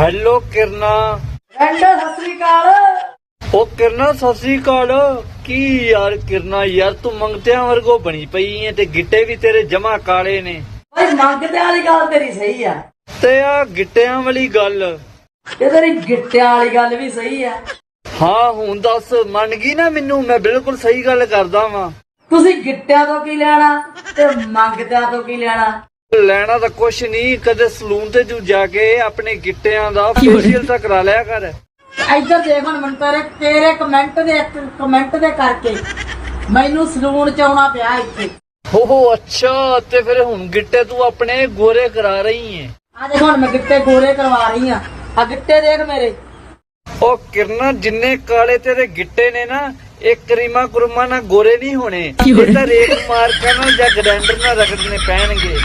Hello ਕਿਰਨਾ। ਰੰਡੋ ਸਤਿ ਸ੍ਰੀ ਅਕਾਲ। ਉਹ ਕਿਰਨਾ ਸਤਿ ਸ੍ਰੀ ਅਕਾਲ। ਕੀ ਯਾਰ ਕਿਰਨਾ ਯਾਰ ਤੂੰ ਮੰਗਤਿਆਂ ਵਰਗੋ ਬਣੀ ਪਈ ਐ ਤੇ ਗਿੱਟੇ ਵੀ ਤੇਰੇ ਜਮਾ ਕਾਲੇ ਨੇ। ਓਏ ਮੰਗਦੇ ਵਾਲੀ ਗੱਲ ਤੇਰੀ ਸਹੀ ਆ। ਤੇ ਆ ਗਿੱਟਿਆਂ ਵਾਲੀ ਗੱਲ। ਇਹ ਤੇਰੀ ਗਿੱਟਿਆਂ ਵਾਲੀ ਗੱਲ ਵੀ ਸਹੀ ਆ। ਹਾਂ ਹੁਣ ਦੱਸ ਮੰਨ ਗਈ ਨਾ ਮੈਨੂੰ ਮੈਂ ਬਿਲਕੁਲ ਸਹੀ ਗੱਲ ਕਰਦਾ ਵਾਂ। ਤੁਸੀਂ ਗਿੱਟਿਆਂ ਤੋਂ ਕੀ ਲੈਣਾ ਤੇ ਮੰਗਦਿਆਂ ਤੋਂ ਕੀ ਲੈਣਾ? ਲੈਣਾ ਤਾਂ ਕੁਛ ਨਹੀਂ ਕਦੇ ਸਲੂਨ ਤੇ ਤੂੰ ਜਾ ਕੇ ਆਪਣੇ ਗਿੱਟਿਆਂ ਦਾ ਫੇਸ਼ੀਅਲ ਤਾਂ ਕਰਾ ਲਿਆ ਕਰ। ਇੱਧਰ ਦੇਖ ਹੁਣ ਮੈਨੂੰ ਤੇਰੇ ਤੇਰੇ ਕਮੈਂਟ ਦੇ ਇੱਕ ਕਮੈਂਟ ਦੇ ਕਰਕੇ ਮੈਨੂੰ ਸਲੂਨ ਚ ਆਉਣਾ ਪਿਆ ਇੱਥੇ। ਹੋ ਹੋ ਅੱਛਾ ਤੇ ਫਿਰ ਹੁਣ ਗਿੱਟੇ ਤੂੰ ਆਪਣੇ ਗੋਰੇ ਕਰਾ ਰਹੀ ਐ ਆ ਦੇਖ ਹੁਣ ਮੈਂ ਗਿੱਟੇ ਗੋਰੇ ਕਰਵਾ ਰਹੀ ਆ। ਆ ਗਿੱਟੇ ਦੇਖ ਮੇਰੇ। ਉਹ ਕਿਰਨਾ ਜਿੰਨੇ ਕਾਲੇ ਤੇਰੇ ਗਿੱਟੇ ਨੇ ਨਾ ਇਹ ਕਰੀਮਾ ਕੁਰਮਾ ਨਾਲ ਗੋਰੇ ਨਹੀਂ ਹੋਣੇ। ਇਹ ਤਾਂ ਰੇਕ ਮਾਰ ਕੇ ਨਾਲ ਜਾਂ ਗ੍ਰੈਂਡਰ ਨਾਲ ਰਗੜਨੇ ਪੈਣਗੇ।